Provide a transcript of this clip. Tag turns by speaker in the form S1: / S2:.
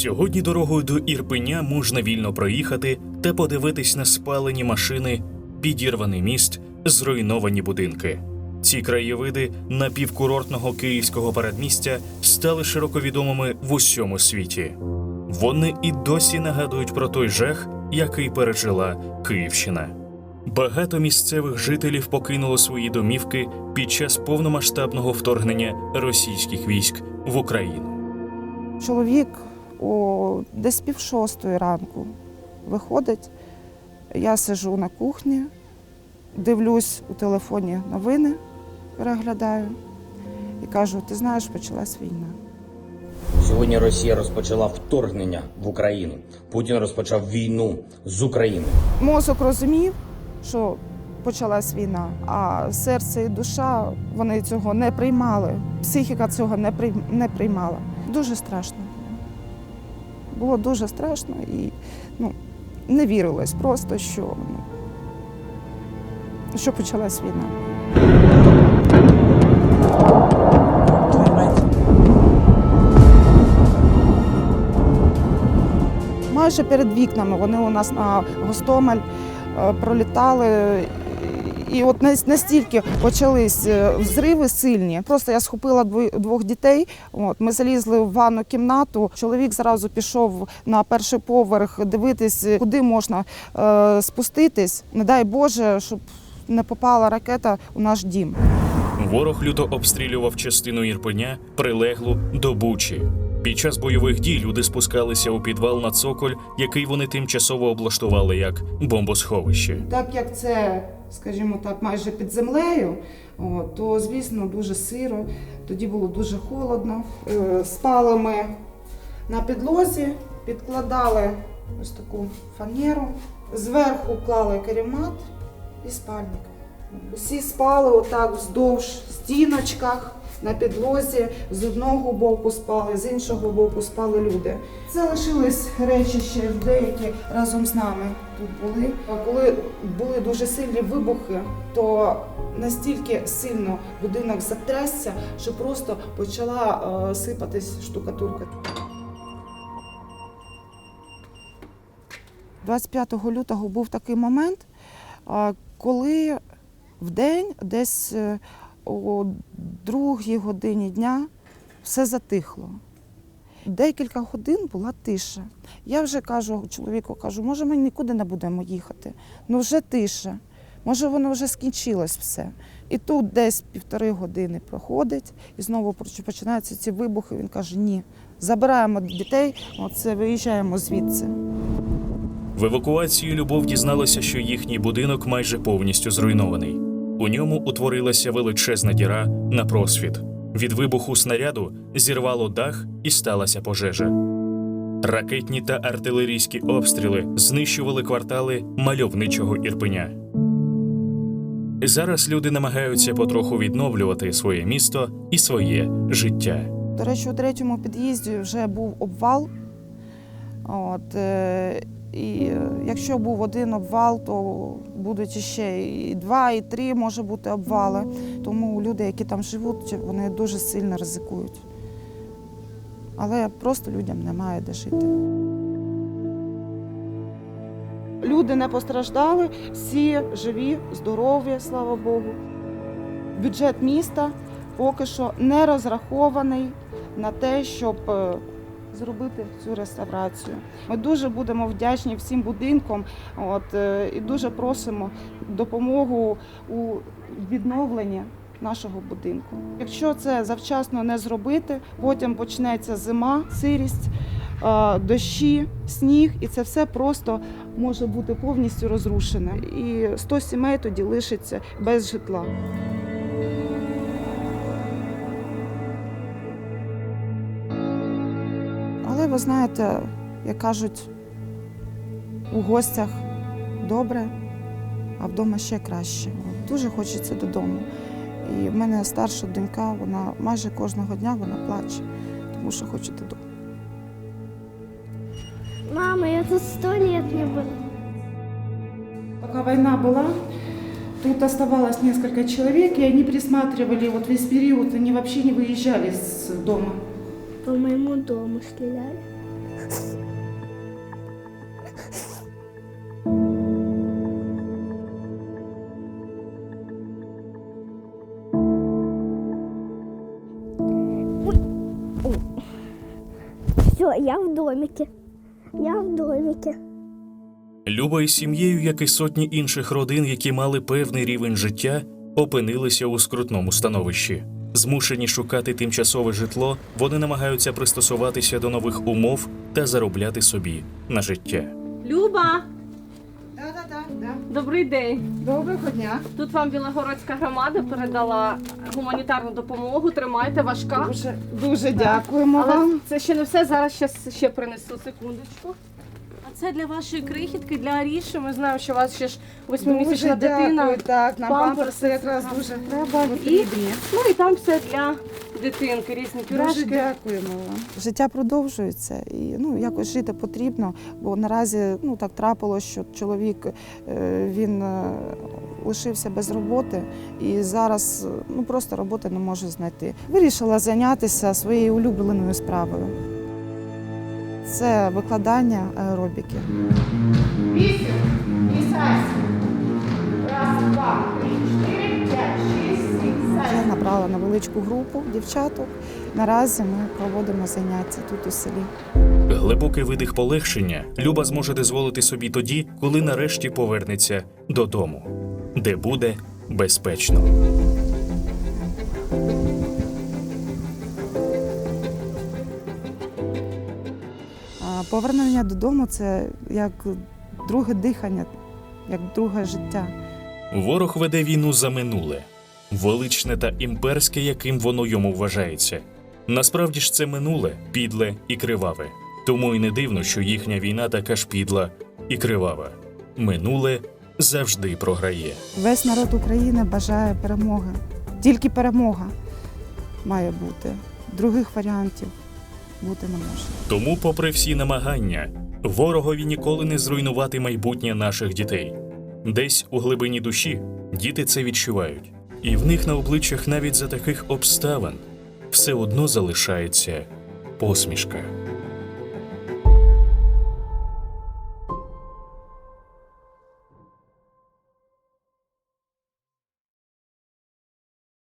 S1: Сьогодні дорогою до Ірпеня можна вільно проїхати та подивитись на спалені машини, підірваний міст, зруйновані будинки. Ці краєвиди напівкурортного київського передмістя стали широко відомими в усьому світі. Вони і досі нагадують про той жах, який пережила Київщина. Багато місцевих жителів покинуло свої домівки під час повномасштабного вторгнення російських військ в Україну.
S2: Чоловік о десь пів шостої ранку виходить. Я сижу на кухні, дивлюсь у телефоні новини, переглядаю і кажу: ти знаєш, почалась війна.
S3: Сьогодні Росія розпочала вторгнення в Україну. Путін розпочав війну з України.
S2: Мозок розумів, що почалась війна, а серце і душа вони цього не приймали. Психіка цього не, прий... не приймала. Дуже страшно було. Дуже страшно і ну, не вірилось просто, що, ну, що почалась війна. Майже перед вікнами вони у нас на Гостомель е, пролітали. І от настільки почались е, взриви сильні. Просто я схопила двох дітей. От ми залізли в ванну кімнату. Чоловік зразу пішов на перший поверх дивитись, куди можна е, спуститись. Не дай Боже, щоб не попала ракета у наш дім.
S1: Ворог люто обстрілював частину Ірпеня, прилеглу до Бучі. Під час бойових дій люди спускалися у підвал на цоколь, який вони тимчасово облаштували як бомбосховище.
S2: Так як це, скажімо так, майже під землею, то звісно дуже сиро. Тоді було дуже холодно. Е, Спали ми на підлозі, підкладали ось таку фанеру, зверху клали каремат і спальник. Усі спали отак вздовж стіночках. На підлозі з одного боку спали, з іншого боку спали люди. Це лишились речі ще деякі разом з нами тут були. А Коли були дуже сильні вибухи, то настільки сильно будинок затрясся, що просто почала е, сипатись штукатурка. 25 лютого був такий момент, коли в день, десь е, о другій годині дня, все затихло. Декілька годин була тиша. Я вже кажу чоловіку, кажу, може ми нікуди не будемо їхати. Ну вже тиша. Може, воно вже скінчилось все. І тут десь півтори години проходить, і знову починаються ці вибухи. Він каже: ні, забираємо дітей, оце виїжджаємо звідси.
S1: В евакуації Любов дізналася, що їхній будинок майже повністю зруйнований. У ньому утворилася величезна діра на просвіт. Від вибуху снаряду зірвало дах і сталася пожежа. Ракетні та артилерійські обстріли знищували квартали мальовничого Ірпеня. Зараз люди намагаються потроху відновлювати своє місто і своє життя.
S2: До речі, у третьому під'їзді вже був обвал. От, е, і е, якщо був один обвал, то будуть ще і два, і три може бути обвали. Тому люди, які там живуть, вони дуже сильно ризикують. Але просто людям немає де жити. Люди не постраждали, всі живі, здорові, слава Богу. Бюджет міста поки що не розрахований на те, щоб е, зробити цю реставрацію. Ми дуже будемо вдячні всім будинкам от, е, і дуже просимо допомогу у відновленні нашого будинку. Якщо це завчасно не зробити, потім почнеться зима, сирість, е, дощі, сніг, і це все просто може бути повністю розрушене. І 100 сімей тоді лишиться без житла. ви знаєте, як кажуть, у гостях добре, а вдома ще краще. От Дуже хочеться додому. І в мене старша донька, вона майже кожного дня вона плаче, тому що хоче додому.
S4: Мама, я тут сто лет не была.
S2: Пока война была, тут оставалось несколько человек, и они присматривали вот весь период, они вообще не выезжали с дома.
S4: По моему дому стреляли. Все, я в домике. Я в домике.
S1: Люба із сім'єю, як і сотні інших родин, які мали певний рівень життя, опинилися у скрутному становищі. Змушені шукати тимчасове житло, вони намагаються пристосуватися до нових умов та заробляти собі на життя.
S5: Люба,
S2: Да-да-да, да.
S5: добрий день.
S2: Доброго дня.
S5: Тут вам Білогородська громада передала гуманітарну допомогу. Тримайте важка.
S2: Дуже, дуже дякуємо
S5: Але
S2: вам.
S5: це ще не все. Зараз ще, ще принесу секундочку. Це для вашої крихітки, для Аріші. Ми знаємо, що у вас ще ж восьмимісячна дитина.
S2: дякую, так, нам
S5: Памперси
S2: якраз дуже
S5: треба.
S2: потрібні.
S5: Ну і там все для дитинки, різні
S2: Дуже
S5: пюрешки.
S2: дякуємо вам. Життя продовжується і ну якось жити потрібно, бо наразі ну так трапилось, що чоловік е, він е, лишився без роботи і зараз е, ну просто роботи не може знайти. Вирішила зайнятися своєю улюбленою справою. Це викладання аеробіки. Я набрала невеличку групу дівчаток. Наразі ми проводимо заняття тут у селі.
S1: Глибокий видих полегшення Люба зможе дозволити собі тоді, коли нарешті повернеться додому, де буде безпечно.
S2: Повернення додому це як друге дихання, як друге життя.
S1: Ворог веде війну за минуле, величне та імперське, яким воно йому вважається. Насправді ж це минуле, підле і криваве. Тому й не дивно, що їхня війна така ж підла і кривава. Минуле завжди програє.
S2: Весь народ України бажає перемоги. Тільки перемога має бути. Других варіантів бути не може.
S1: Тому, попри всі намагання, ворогові ніколи не зруйнувати майбутнє наших дітей. Десь у глибині душі діти це відчувають, і в них на обличчях навіть за таких обставин все одно залишається посмішка.